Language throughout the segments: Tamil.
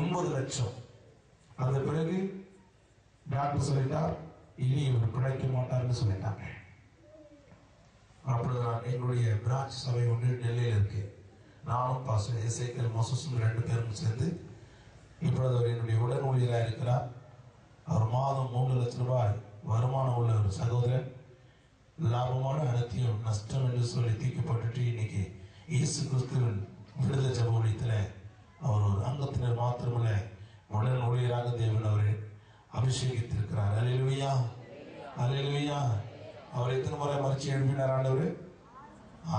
ஒன்பது லட்சம். அந்த பிறகு டாக்டர் சொல்லிட்டார் இனி இவர் பிழைக்க மாட்டார்னு சொல்லிட்டாங்க. அப்படிதான் நான் எங்களுடைய பிரான்ச் சபை ஒன்று டெல்லியில் இருக்கு. நானும் பாஸ்டர் எஸ்ஐக்கல் மோசஸும் ரெண்டு பேரும் சேர்ந்து இப்பொழுது அவர் என்னுடைய உடன் ஊழியராக இருக்கிறார். அவர் மாதம் மூன்று லட்சம் ரூபாய் வருமானம் உள்ள ஒரு சகோதரன். லாபமான அனைத்தையும் நஷ்டம் என்று சொல்லி தீக்கப்பட்டுட்டு இன்னைக்கு இயேசு கிறிஸ்துவின் விடுதலை ஜபோலியத்தில் அவர் ஒரு அங்கத்தினர் மாத்திரமல்ல உடன் ஊழியராக தேவன் அவரை அபிஷேகித்திருக்கிறார். அலையிலுவையா அலையிலுவையா அவர் எத்தனை முறை மறைச்சு எழுப்பினார் ஆண்டவர்?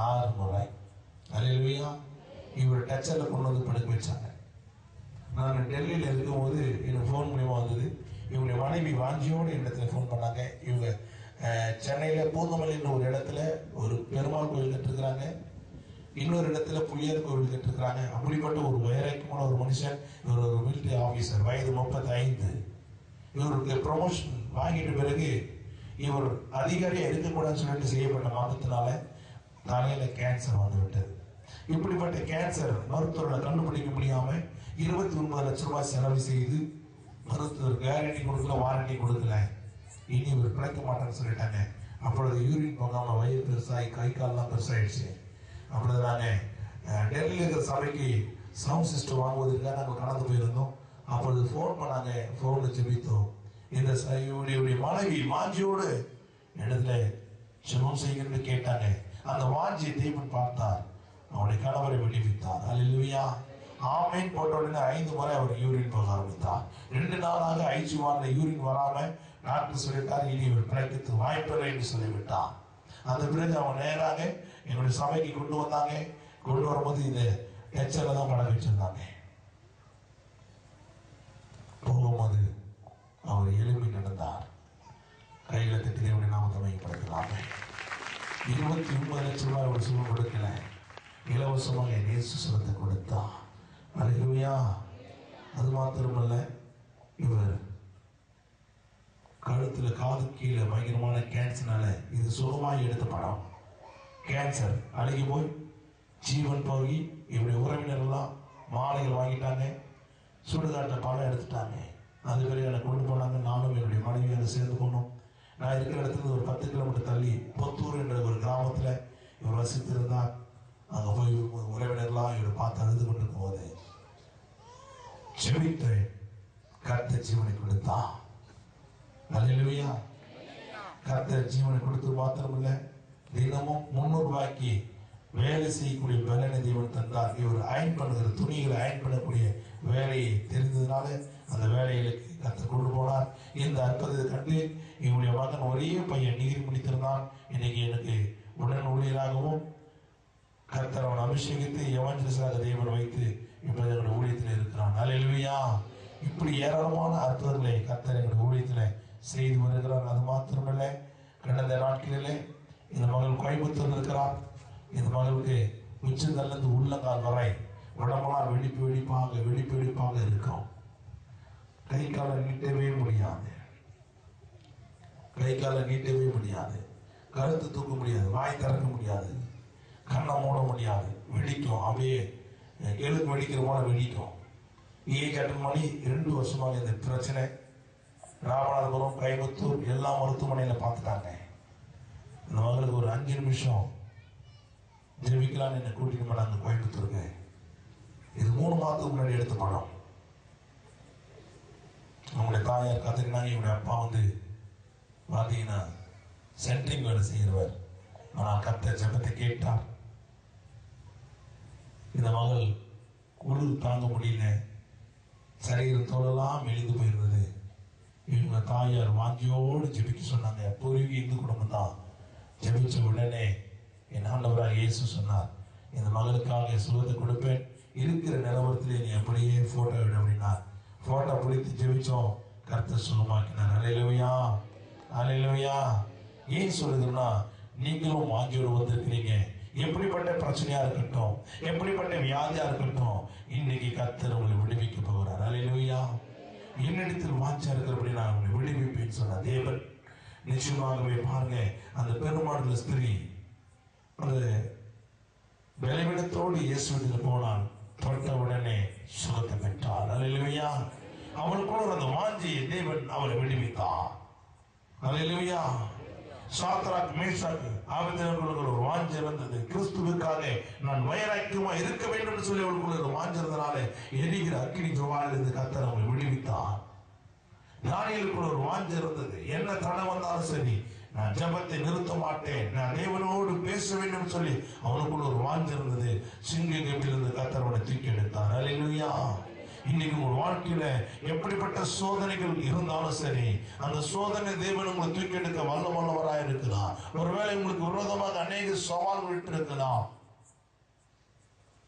ஆறு முறை. அலையிலுவையா இவர் டச்சரில் கொண்டு வந்து படுக்க வச்சாங்க. நான் டெல்லியில் இருக்கும்போது எனக்கு ஃபோன் மூலியமாக வந்தது. இவங்களுடைய மனைவி வாஞ்சியோடு இடத்துல ஃபோன் பண்ணாங்க. இவங்க சென்னையில் சென்னையில பூந்தமல்லின்ற ஒரு இடத்துல ஒரு பெருமாள் கோயில் கட்டிருக்கிறாங்க. இன்னொரு இடத்துல புளியர் கோவில் கட்டிருக்கிறாங்க. அப்படிப்பட்ட ஒரு வைராக்கியமான ஒரு மனுஷன் இவர் ஒரு மிலிட்டரி ஆஃபீஸர் வயது முப்பத்தி ஐந்து இவருக்கு ப்ரொமோஷன் வாங்கிட்ட பிறகு இவர் அதிகாரியாக இருக்கக்கூடாதுன்னு சொல்லிட்டு செய்யப்பட்ட மாதத்தினால தலையில கேன்சர் வந்து விட்டது இப்படிப்பட்ட கேன்சர் மருத்துவரை கண்டுபிடிக்க முடியாம இருபத்தி ஒன்பது லட்சம் ரூபாய் செலவு செய்து மருத்துவர் கேரண்டி கொடுக்கல வாரண்டி கொடுக்கல. இனி இவர் பிழைக்க மாட்டேன்னு சொல்லிட்டாங்க. அப்பொழுது யூரின் போகாம வயிறு பெருசாகி கை கால்லாம் பெருசாயிடுச்சு. அப்படிதானே டெல்லியில் இருக்கிற சபைக்கு சவுண்ட் சிஸ்டம் வாங்குவதற்காக நாங்கள் கடந்து போயிருந்தோம். அப்பொழுது ஃபோன் பண்ணாங்க ஃபோனில் ஜெபித்தோம். இந்த ச- இவருடைய மனைவி வாஞ்சியோடு இடத்துல ஜெபம் செய்கிறது கேட்டாங்க. அந்த வாஞ்சி தேவன் பார்த்தார். அவருடைய கணவரை விடுவித்தார். அல்லேலூயா ஆமேன். போட்ட உடனே ஐந்து முறை அவர் யூரின் போக ஆரம்பித்தார். ரெண்டு நாளாக ஐஜி வார்ல யூரின் வராம டாக்டர் சொல்லிட்டார் இனி இவர் பிழைக்கிறதுக்கு வாய்ப்பில்லை என்று சொல்லிவிட்டார். அந்த பிறகு அவன் நேராக என்னுடைய சபைக்கு கொண்டு வந்தாங்க. கொண்டு வரும்போது இந்த எச்சல தான் படம் வச்சிருந்தாங்க. போகும்போது அவர் எலும்பி நடந்தார். கையில் திட்டு தேவனை நாம மையப்படுத்தலாமே இருபத்தி ஒன்பது லட்சம் ரூபாய் ஒரு சுகம் கொடுக்கல. இலவசமாக நேசு சுரத்தை கொடுத்தா அழகுமையா அது மாத்திரமல்ல இவர் கழுத்தில் காது கீழே பயங்கரமான கேன்சர்னால இது சுகமாக எடுத்த படம். கேன்சர் அழுகி போய் ஜீவன் போகி இவருடைய உறவினர்கள்லாம் மாலைகள் வாங்கிட்டாங்க சுடுகாட்டில் பணம் எடுத்துட்டாங்க. அது பிறகு எனக்கு கொண்டு போனாங்க. நானும் என்னுடைய மனைவி அதை சேர்ந்து போனோம் நான் இருக்கிற இடத்துல இருந்து ஒரு பத்து கிலோமீட்டர் தள்ளி பொத்தூர் என்ற ஒரு கிராமத்தில் இவர் வசித்திருந்தார் அங்கே போய் உறவினர்லாம் இவரை பார்த்து அழுது கொண்டு போது செவித்து கர்த்த ஜீவனை கொடுத்தான். நல்ல கர்த்தர் ஜீவனை கொடுத்து மாத்திரமில்ல. தினமும் முன்னூறு ரூபாய்க்கு வேலை செய்யக்கூடிய பலனை தேவன் தந்தார். இவர் அயன் பண்ணுகிற துணிகளை அயன் பண்ணக்கூடிய வேலையை தெரிந்ததுனால அந்த வேலைகளுக்கு கர்த்தர் கொண்டு போனார். இந்த அற்புதத்தை கண்டு இவருடைய மகன் ஒரே பையன் டிகிரி முடித்திருந்தான் இன்னைக்கு எனக்கு உடன் ஊழியராகவும் கர்த்தர் அவன் அபிஷேகித்து எவாஞ்சலிஸ்டாக தேவன் வைத்து இப்போது எங்களுடைய ஊழியத்தில் இருக்கிறான். அல்லேலூயா இப்படி ஏராளமான அற்புதங்களை கர்த்தர் எங்களுடைய ஊழியத்தில் செய்து வருகிறார். அது மாத்திரமில்லை கடந்த நாட்களிலே இந்த மகள் கோயம்புத்தூர் இருக்கிறான் இந்த மகளுக்கு உச்சந்தல்லது உள்ளங்கால் வரை உடம்பெல்லாம் வெடிப்பு வெடிப்பாக வெடிப்பு வெடிப்பாக இருக்கும். கை காலை நீட்டவே முடியாது. கை காலை நீட்டவே முடியாது. கருத்து தூக்க முடியாது. வாய் திறக்க முடியாது. கண்ணை மூட முடியாது. வெடிக்கும். அப்படியே எலுக்கு வெடிக்கிற போல வெடிக்கும். ஏ அட்டன் மணி ரெண்டு வருஷமாக இந்த பிரச்சனை. ராமநாதபுரம் கைமுத்தூர் எல்லா மருத்துவமனையில் பார்த்துட்டாங்க. இந்த மகளுக்கு ஒரு அஞ்சு நிமிஷம். ஜெபிக்கலான்னு என்னை கூட்டிட்டு போனாங்க கோயம்புத்தூருக்கு. இது மூணு மாதத்துக்கு முன்னாடி எடுத்த படம். அவங்களுடைய தாயார் கத்துக்கினாங்க இவங்களுடைய அப்பா வந்து பார்த்தீங்கன்னா சென்ட்ரிங் வேலை செய்கிறவர் ஆனால் கத்த ஜபத்தை கேட்டார். இந்த மகள் குளிர் தாங்க முடியல. சரீரம் தோலெல்லாம் எழுந்து போயிருந்தது. இவங்க தாயார் வாஞ்சியோடு ஜெபிக்க சொன்னாங்க. பூர்வீக இந்து குடும்பம் தான் ஜெபிச்ச உடனே என் ஆண்டவராக இயேசு சொன்னார் இந்த மகளுக்காக சுகத்தை கொடுப்பேன். இருக்கிற நிலவரத்திலே நீ அப்படியே போட்டோ விட அப்படின்னார். போட்டோ பிடித்து ஜெபிச்சோம். கருத்தை சுகமாக்கினார். அலையிலவையா அலையிலவையா ஏன் சொல்லுதுன்னா நீங்களும் வாஞ்சியோடு வந்திருக்கிறீங்க. எப்படிப்பட்ட பிரச்சனையா இருக்கட்டும் எப்படிப்பட்ட வியாதியா இருக்கட்டும் இன்னைக்கு கத்தர் உங்களை விடுவிக்க போகிறார். அலையிலவையா என்னிடத்தில் வாஞ்சா இருக்கிறபடி நான் உங்களை விடுவிப்பேன்னு சொன்ன தேவன். நிச்சயமாகவே பாருங்க. அந்த பெருமாடுல ஸ்திரீ அந்த விளைவிடத்தோடு இயேசுவிடத்தில் போனால் தொட்ட உடனே சுகத்தை பெற்றார் அல்லேலூயா. அவளுக்குள்ள அந்த வாஞ்சியை தேவன் அவளை விடுவித்தார். அல்லேலூயா. சாத்ராக் மேஷாக் ஆபத்தினர்களுக்கு ஒரு வாஞ்சி இருந்தது. கிறிஸ்துவுக்காக நான் வைராக்கியமா இருக்க வேண்டும் என்று சொல்லி அவளுக்குள்ள ஒரு வாஞ்சி இருந்தனால எரிகிற அக்கினி ஜுவாலிலிருந்து கத்தர் அவளை விடுவித்தார். தானியலுக்குள் ஒரு வாஞ்சு இருந்தது. என்ன தடை வந்தாலும் சரி நான் ஜெபத்தை நிறுத்த மாட்டேன். நான் தேவனோடு பேச வேண்டும் சொல்லி அவனுக்குள்ள ஒரு வாஞ்சு இருந்தது. சிங்க கம்பிலிருந்து தூக்கி எடுத்தார். அல்லேலூயா இன்னைக்கு உங்கள் வாழ்க்கையில எப்படிப்பட்ட சோதனைகள் இருந்தாலும் சரி அந்த சோதனை தேவன் உங்களை தூக்கி எடுக்க வல்ல வல்லவராக இருக்கலாம் ஒருவேளை உங்களுக்கு விரோதமாக அநேக சவால்கள் இருக்கலாம்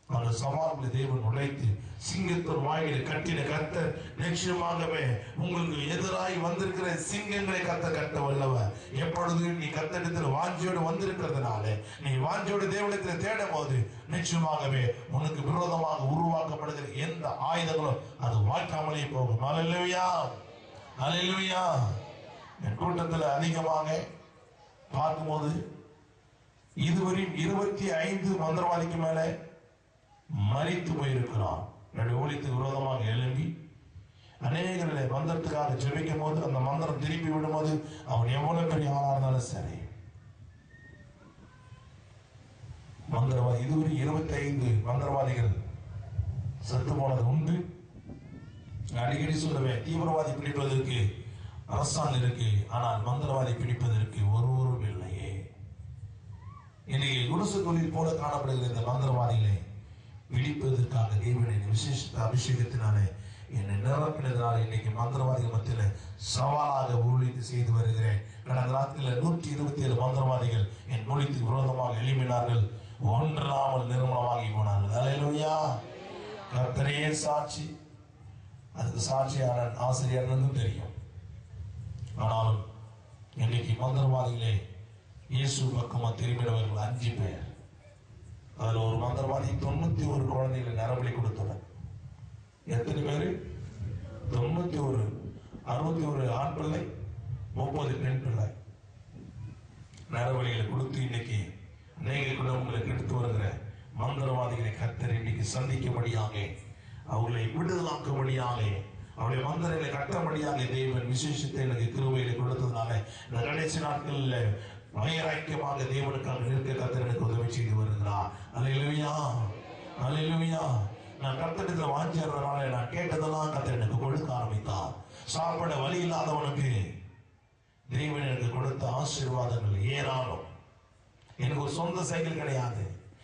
அந்த சவால்களை தேவன் உழைத்து சிங்கத்தின் வாயில கட்டின கத்த நிச்சயமாகவே உங்களுக்கு எதிராய் வந்திருக்கிற சிங்கங்களை கத்த கட்ட வல்லவ. எப்பொழுது நீ கத்தடத்தில் வாஞ்சியோடு வந்திருக்கிறதுனால நீ வாஞ்சியோடு தேவனத்தில் தேடும் போது நிச்சயமாகவே உனக்கு விரோதமாக உருவாக்கப்படுகிற எந்த ஆயுதங்களும் அது வாய்க்காமலே போகும். அலையிலுயா அலையிலுயா என் கூட்டத்தில் அதிகமாக பார்க்கும்போது இதுவரையும் இருபத்தி ஐந்து மந்திரவாதிக்கு மேலே மறித்து போயிருக்கிறான். என்னுடைய ஊழியத்துக்கு விரோதமாக எழும்பி அநேகர்களை மந்திரத்துக்காக ஜெபிக்கும் போது அந்த மந்திரம் திருப்பி விடும்போது அவன் எவ்வளவு பெரிய ஆளா இருந்தாலும் சரி. மந்திரவாதி இதுவரை இருபத்தி ஐந்து மந்திரவாதிகள் செத்து போனது உண்டு. அடிக்கடி சொல்லுவேன் தீவிரவாதி பிடிப்பதற்கு அரசாங்கம் இருக்கு ஆனால் மந்திரவாதி பிடிப்பதற்கு ஒருவரும் இல்லையே. இன்னைக்கு குருசு தொழில் போல காணப்படுகிற இந்த மந்திரவாதிகளை விழிப்பதற்காக தேவனின் விசேஷ அபிஷேகத்தினாலே என்னை நிரப்பினதால் இன்னைக்கு மந்திரவாதிகள் மத்தியில் சவாலாக ஊழித்து செய்து வருகிறேன். கடந்த நாட்களில் நூற்றி இருபத்தி ஏழு மந்திரவாதிகள் என் மொழிக்கு விரோதமாக எழுப்பினார்கள் ஒன்றாமல் நிர்மலமாகி போனார்கள். அலையிலுயா கர்த்தரையே சாட்சி. அதுக்கு சாட்சியான ஆசிரியர்னு தெரியும். ஆனாலும் இன்னைக்கு மந்திரவாதிகளே இயேசு பக்கமாக திரும்பினவர்கள் அஞ்சு பேர். அதுல ஒரு மந்திரவாதி தொண்ணூத்தி ஒரு குழந்தைகளை நரபலி கொடுத்தவன். எத்தனை பேரு? தொண்ணூத்தி ஒரு அறுபத்தி ஒரு ஆண் பிள்ளை முப்பது பெண் பிள்ளை. நரபலிகளை கொடுத்து இன்னைக்கு அநேக உங்களுக்கு எடுத்து வருகிற மந்திரவாதிகளை கத்தர் இன்னைக்கு சந்திக்கும்படியாக அவர்களை விடுதலாக்கும்படியாக அவருடைய மந்திரங்களை கட்டும்படியாக தேவன் விசேஷத்தை எனக்கு கிருபையில கொடுத்ததுனால இந்த கடைசி நாட்களில் வைராக்கியமாக தேவனுக்காக நிற்க கத்தர் எனக்கு உதவி செய்து வருகிறார் நான் கத்தடத்துல வாஞ்சிடுறதுனால நான் கேட்டதெல்லாம் கத்த எனக்கு கொடுக்க ஆரம்பித்தார். சாப்பிட வழி இல்லாதவனுக்கு தெய்வன் எனக்கு கொடுத்த ஆசீர்வாதங்கள் ஏராளம். எனக்கு ஒரு சொந்த சைக்கிள் கிடையாது.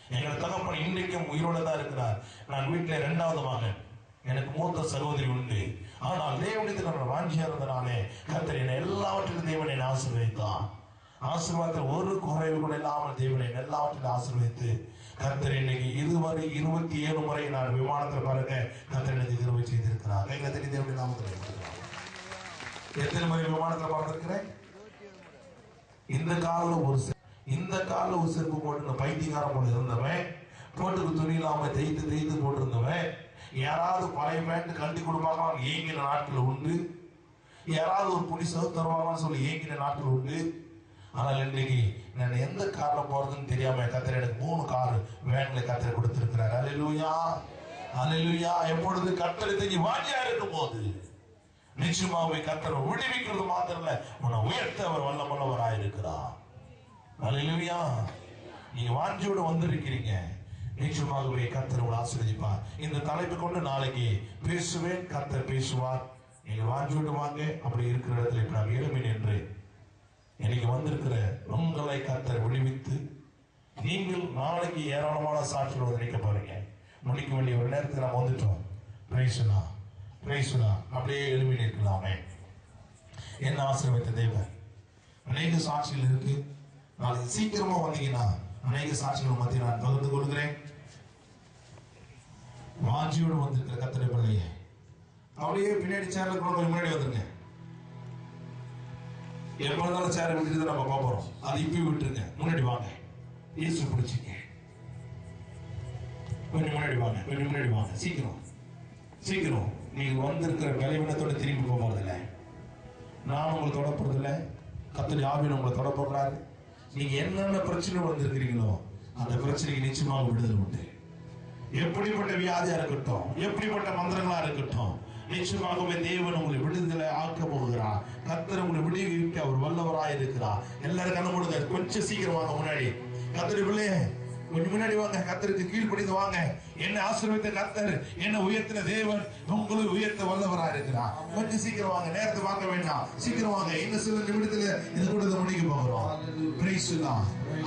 எங்க தகப்பன் இன்றைக்கும் உயிரோட தான் இருக்கிறார். நான் வீட்டில் இரண்டாவது மகன். எனக்கு மூத்த சகோதரி உண்டு. ஆனால் தேவனிடத்தில் நான் வாஞ்சியா இருந்தனாலே கத்திரி என்னை எல்லாவற்றிலும் தேவன் என்னை ஆசீர்வதித்தான் ஆசீர்வாதத்தில் ஒரு குறைவு கூட இல்லாமல் தேவனை எல்லாவற்றிலும் ஆசீர்வதித்து கத்தர் இன்னைக்கு இதுவரை இருபத்தி ஏழு முறை நான் விமானத்தில் பாருங்க கத்தர் எனக்கு கிருபை செய்திருக்கிறார். கைகளை தனி தேவனை நாமத்தில் எத்தனை முறை விமானத்தில் பார்த்திருக்கிறேன்? இந்த காலில் ஒரு இந்த காலில் ஒரு செருப்பு போட்டு பைத்தியக்காரன் போல இருந்தவன் போட்டுக்கு துணி இல்லாம தேய்த்து தேய்த்து போட்டிருந்தவன் யாராவது பழைய பேண்ட் கழட்டி கொடுப்பாங்க ஏங்கிற நாட்கள் உண்டு. யாராவது ஒரு புலி சவு தருவாங்கன்னு சொல்லி ஏங்கிற நாட்கள் உண்டு. ஆனால் இன்றைக்கு நான் எந்த காரில் போறதுன்னு தெரியாம கத்திர எனக்கு மூணு கார் வேன்ல கத்திர கொடுத்துருக்கிறார். அலையிலுயா அலையிலுயா எப்பொழுது கத்தரை தெரிஞ்சு வாஞ்சியா இருக்கும் போது நிச்சயமாவே கத்தரை விடுவிக்கிறது மாத்திரம் இல்ல உன்னை உயர்த்த அவர் வல்லமல்லவராக இருக்கிறார். அல்லேலூயா நீங்க வாஞ்சியோடு வந்திருக்கிறீங்க. நிச்சயமாகவே கத்தர் உங்களை ஆசிரியப்பார் இந்த தலைப்பு கொண்டு நாளைக்கு பேசுவேன் கத்தர் பேசுவார். நீங்கள் வாஞ்சியோடு வாங்க அப்படி இருக்கிற இடத்துல இப்ப நான் எழுமி நின்று இன்னைக்கு வந்திருக்கிற உங்களை கத்தர் விடுவித்து நீங்கள் நாளைக்கு ஏராளமான சாட்சிகளோடு நினைக்க போறீங்க முடிக்க வேண்டிய ஒரு நேரத்தில் நம்ம வந்துட்டோம். பிரைசுனா பிரைசுனா அப்படியே எழுப்பி நிற்கலாமே. என்ன ஆசீர்வதித்த தேவன்? அநேக சாட்சிகள் இருக்கு. நாளைக்கு சீக்கிரமா வந்தீங்கன்னா அநேக சாட்சிகள் மத்திய நான் பகிர்ந்து கொள்கிறேன். வாஞ்சியோடு வந்திருக்கிற கத்திரை பிள்ளைய அப்படியே பின்னாடி சேர்ல கூட முன்னாடி வந்துருங்க. எப்ப இருந்தாலும் சேரை விட்டுட்டு நம்ம பார்ப்போம் அதை இப்பயும் விட்டுருங்க. முன்னாடி வாங்க. இயேசு பிடிச்சிங்க. கொஞ்சம் முன்னாடி வாங்க. கொஞ்சம் முன்னாடி வாங்க. சீக்கிரம். சீக்கிரம். நீங்க வந்திருக்கிற பலவீனத்தோட திரும்பி போக போறதில்லை. நான் உங்களை தொட போறதில்லை. கத்தடி ஆவியன் உங்களை தொட போடுறாரு நீங்க என்னென்ன பிரச்சனை வந்திருக்கிறீங்களோ அந்த பிரச்சனைக்கு நிச்சயமாக விடுதலை உண்டு. எப்படிப்பட்ட வியாதியா இருக்கட்டும் எப்படிப்பட்ட மந்திரங்களா இருக்கட்டும் நிச்சயமாகவே தேவன் உங்களை விடுதலை ஆக்க போகிறார். கத்தர் உங்களை விடுவிக்க அவர் வல்லவராய் இருக்கிறார். எல்லாரும் கண்ண மூடுங்க. கொஞ்சம் சீக்கிரம் வாங்க முன்னாடி. கத்தர் பிள்ளையே கொஞ்சம் முன்னாடி வாங்க. கத்தருக்கு கீழ்ப்படிந்து வாங்க. என்ன ஆசீர்வதித்த கத்தர் என்ன உயர்த்தின தேவன் உங்களை உயர்த்த வல்லவரா இருக்கிறார். கொஞ்சம் சீக்கிரம் வாங்க. நேரத்தை வாங்க வேண்டாம். சீக்கிரம் வாங்க. இன்னும் சில நிமிடத்துல இது கூட முடிக்க போகிறோம்.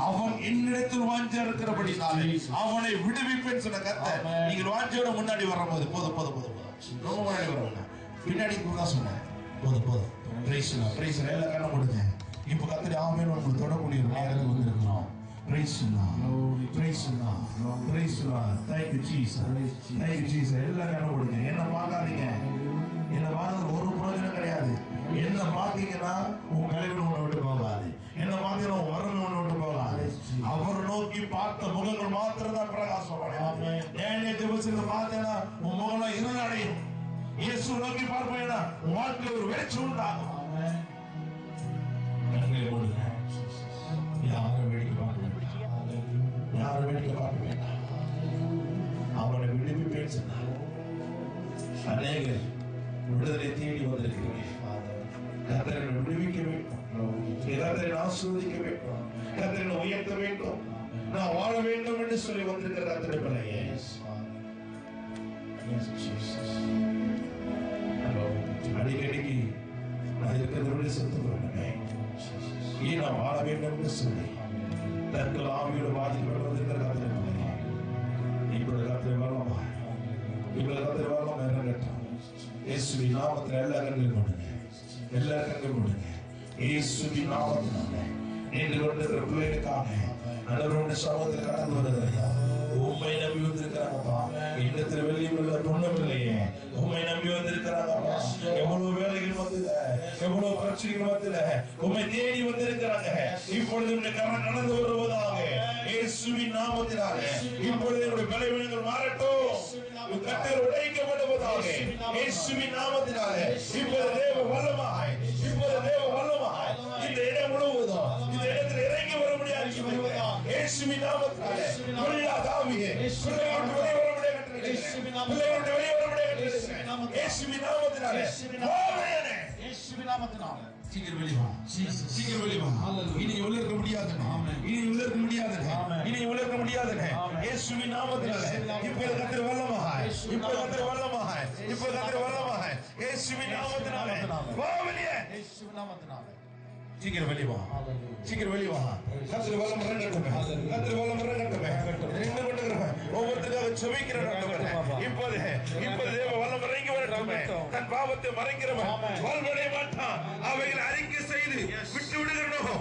அவன் என்னிடத்தில் வாஞ்சா இருக்கிறபடினாலே அவனை விடுவிப்பேன் சொன்ன கத்தர் நீங்கள் வாஞ்சோட முன்னாடி வரும்போது போதும் போதும் போதும். ரொம்ப முன்னாடி பின்னாடி தான் சொன்னேன் போதும் போதும். The Lord. எல்லாம் கண்ண மூடுங்க இப்போ கத்தரி ஆமேன் உங்களுக்கு தொடக்கூடிய நேரத்துக்கு வந்திருக்கிறோம். Praise the Lord. Thank you, Jesus. Thank you, Jesus. எல்லாம் கண்ண மூடுங்க என்ன பார்க்காதீங்க. என்ன பார்க்கறது ஒரு பிரயோஜனம் கிடையாது. என்ன பார்த்தீங்கன்னா உன் கலைவன் உன்னை விட்டு போகாது. என்ன பார்த்தீங்கன்னா உன் வறுமை உன்னை விட்டு போகாது. அவர் நோக்கி பார்த்த முகங்கள் மாத்திரம் தான் பிரகாசம் பார்த்தேன்னா உன் முகம் இருள் அடையும். இயேசு நோக்கி பார்ப்பேன்னா உன் வாழ்க்கையில் ஒரு வெளிச்சம் உண்டாகும். யாரும் வேடிக்கை பார்க்க. யாரும் வேடிக்கை பார்க்க வேண்டாம் அவனை விடுவிப்பேன் சொன்னார். அநேகர் விடுதலை தேடி வந்திருக்கிறேன் கத்தரை விடுவிக்க வேண்டும். கத்தரை ஆசீர்வதிக்க வேண்டும். கத்தரை உயர்த்த வேண்டும். நான் வாழ வேண்டும் என்று சொல்லி வந்திருக்கிற கத்தரை பிள்ளையே. அடிக்கடிக்கு நான் இருக்கிறதோட செத்து போயிட்டேன் ஏன் நான் வாழ வேண்டும் என்று சொல்லி தற்கொலை ஆவியோட பாதிக்கப்பட்டு வந்திருக்கிற கத்தரை பிள்ளையே. இப்பொழுது கத்தரை வரலாமா இப்பொழுது கத்தரை வரலாமா இறங்கட்டும். இயேசுவி நாமத்தில் எல்லா கண்கள் பண்ணுங்க எல்லா கண்கள் நாமத்தினால. நின்று கொண்டிருக்கிற பிள்ளைகளுக்காக நல்லவருடைய சமூகத்தில் கடந்து வருகிறதா உண்மை நம்பி வந்திருக்கிறாங்கப்பா வெளியில் உள்ள உண்மை நம்பி வந்திருக்கிறாங்கப்பா எவ்வளவு வேலைகள் மத்தியில எவ்வளவு பிரச்சனைகள் மத்தியில உண்மை தேடி வந்திருக்கிறாங்க. இப்பொழுது கரம் நடந்து வருவதாக இயேசுவின் இப்பொழுது என்னுடைய பலவீனங்கள் மாறட்டும். கட்டர் உடைக்கப்படுவதாக இயேசுவின் தேவ வல்லமாக இப்போது தேவ வல்லமாய் இந்த இடம் முழுவதும் இந்த இடத்தில் இறங்கி வர இயேசுவின் நாமத்தினாலே கொள்ளாதாவியே பிள்ளைகளுக்கு வெளியே வர முடியாது பிள்ளைகளுக்கு வெளியே இயேசுவின் நாமத்தினாலே ஆமென். சீக்கிரம் சீக்கிரம் இனி இனி இனி இயேசுவின் இயேசுவின் வா வெளியே. சீக்கிரம் வெளியே வா. சீக்கிரம் வெளியே வா. கர்த்தர் வல்லம் இறங்கட்டுமே. கர்த்தர் வல்லம் இறங்கட்டுமே. நின்று கொண்டிருக்கிறவன் ஒவ்வொருத்தருக்காக ஆண்டவரே. இப்போது இப்போது தேவ வல்லம் இறங்கி வரட்டுமே. தன் பாவத்தை மறைக்கிறவன். வாழ்வடைய மாட்டான். அவைகளை அறிக்கை செய்து விட்டு விடுகிறனோ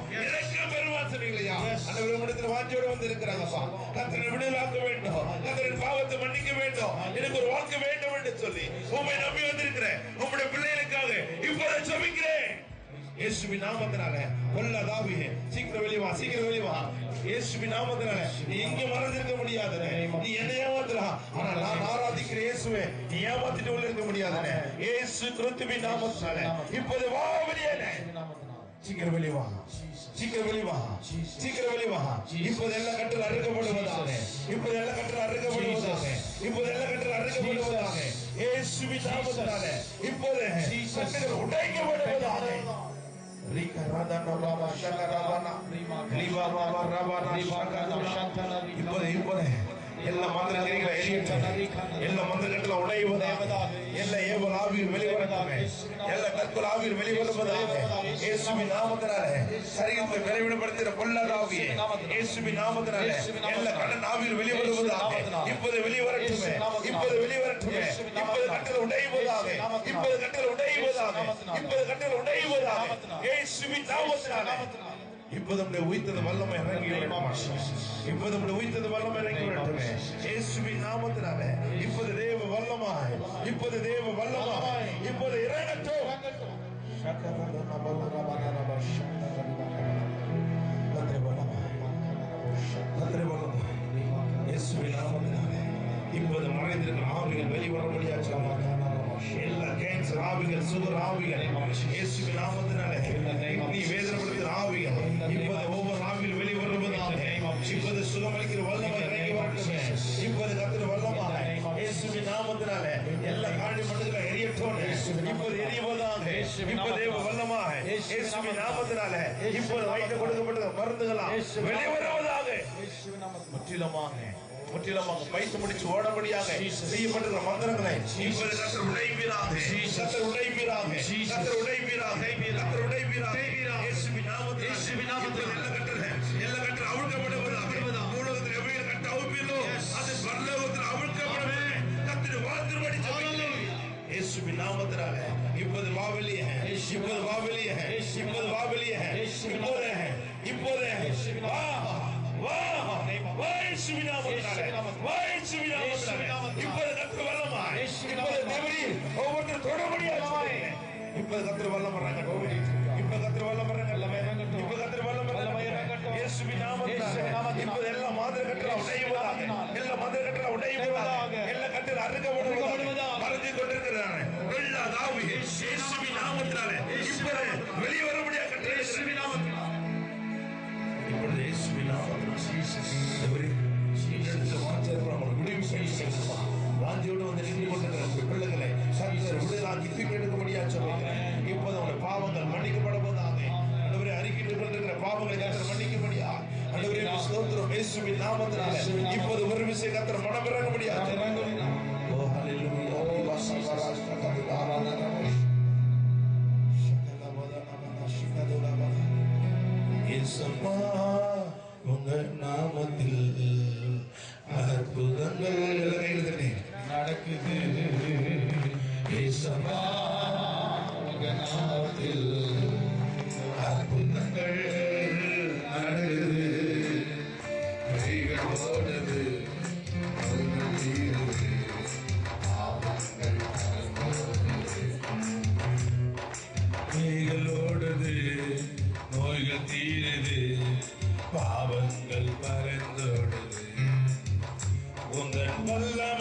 பெறுவான் சொன்னீங்களா அந்தவர்கள் உங்களிடத்தில் வாஞ்சியோடு வந்து இருக்கிறாங்கப்பா கத்தனை விடுதலாக்க வேண்டும். கத்தரின் பாவத்தை மன்னிக்க வேண்டும். எனக்கு ஒரு வாழ்க்கை வேண்டும் என்று சொல்லி உண்மை நம்பி வந்திருக்கிறேன். உங்களுடைய பிள்ளைகளுக்காக இப்போதை செபிக்கிறேன் இயேசுவின் நாமத்தினால கொல்லதாவியே சீக்கிரம் வெளிவா சீக்கிரம் வெளிவா வா. இயேசுவின் நாமத்தினால நீ எங்க மறந்திருக்க முடியாது நீ என்ன ஏமாத்துறா ஆனா நான் ஆராதிக்கிற இயேசுவே நீ ஏமாத்திட்டு உள்ள இருக்க முடியாது இயேசு கிறிஸ்துவின் நாமத்தினால இப்போது வா வெளியே சீக்கிரம் வெளிவா சீக்கிரம் வெளிவா சீக்கிரம் வெளிவா இப்போது எல்லா கட்டல் அறுக்கப்படுவதாக. இப்போது எல்லா கட்டல் அறுக்கப்படுவதாக. இப்போது எல்லா கட்டல் அறுக்கப்படுவதாக. இயேசுவின் நாமத்தினால இப்போது உடைக்கப்படுவதாக. Rika radana rama shaka rabana riva rama rabana shaka rabana இப்போது இப்போது எல்லா மந்திரங்களை எரியட்டும் எல்லா மந்திரங்களை உடைவதாக எல்லா ஏவல் ஆவியில் வெளிவரட்டாமே எல்லா கற்கள் ஆவியில் வெளிவருவதாக இயேசுவின் நாமத்தினாலே சரீரத்தை விளைவிடப்படுத்துகிற பொல்லாத ஆவியே இயேசுவின் நாமத்தினாலே எல்லா கடன் ஆவியில் வெளிவருவதாக இப்போது வெளிவரட்டுமே. இப்போது வெளிவரட்டுமே. இப்போது கட்டில் உடைவதாக இப்போது கட்டில் உடைவதாக இப்போது கட்டளை உடைவதாக இயேசுவின் நாமத்தினாலே இப்போது நம்முடைய உயிர்த்தது வல்லமை இறங்கி இப்போது நம்முடைய உயிர்த்தது வல்லமை இறங்கி வரட்டுமே நாமத்தினாலே இப்போது தேவ வல்லமாய் இப்போது தேவ வல்லமாய் இப்போது இறங்கட்டும். இப்போது மறைந்திருக்கிற ஆவிகள் வெளிவர முடியாது எல்லா கேன்சர் ஆவிகள் சுகர் ஆவிகள். இயேசுவின் நாமத்தினாலே நீ வேதனைப்படுத்துகிற ஆவிகள் இப்போது ஒவ்வொரு ஆவியில் வெளிவருவதாக இப்போது சுகமளிக்கிற வல்லமை இறங்கி வரட்டுமே இப்போது கத்திர வல்லமாக இயேசுவின் நாமத்தினாலே எல்லா காணி மண்டுகளை எரியட்டோம். இப்போது எரிவதாக இப்போது வல்லமாக இயேசுவின் நாமத்தினால இப்போது வயிற்று கொடுக்கப்பட்ட மருந்துகளாம் வெளிவருவதாக முற்றிலுமாக முற்றிலுமாக பைத்து முடிச்சு ஓடபடியாக செய்யப்பட்டிருக்கிற மந்திரங்களை இப்போது கத்தர் உடைவீராக கத்தர் உடைவீராக கத்தர் உடைவீராக கத்தர் உடைவீராக இயேசுவின் நாமத்தில் இயேசுவின் நாமத்தில் எல்லா கட்டளை எல்லா கட்டளை அவிழ்க்கப்படுவதாக மூலகத்தில் எவ்வளவு கட்ட அவிழ்ப்பீர்களோ அது பரலோகத்தில் அவிழ்க்கப்படவே கத்திர வாழ்த்துபடி இயேசுவின் நாமத்தினால இப்போது வாவலிய இப்போது வாவலிய இப்போது வாவலிய இப்போது. இப்போது. வா. ஒவ்வொருத்தர் தொட முடியாது இப்போது கத்திர வல்லம். வர்றாங்க இப்ப கத்திர வல்லம் வர்றாங்க இப்ப கத்திர வல்லம் வர்றாங்க இயேசுவின் நாமத்தினால. இப்போது எல்லா மாதிரி எல்லா மாதிரி வாஞ்சியோடு வந்து நின்று கொண்டிருக்கிற உங்கள் பிள்ளைகளை சத்தர் விடுதலாக்கி தூக்கி எடுக்க முடியாது சொல்லுகிறேன் இப்போது அவனுடைய பாவங்கள் மன்னிக்கப்பட போதாக ஆண்டவரே அறிக்கிட்டு கொண்டிருக்கிற பாவங்களை கத்தர் மன்னிக்க முடியாது ஆண்டவரே உம்மை ஸ்தோத்திரம் இயேசுவின் நாமத்தினால இப்போது ஒரு விஷயம் கத்தர் மனம் இறங்க முடியாது ஓ ஹalleluya ஓ சபராஷ்ட கதிகாரான இயேசுப்பா உங்கள்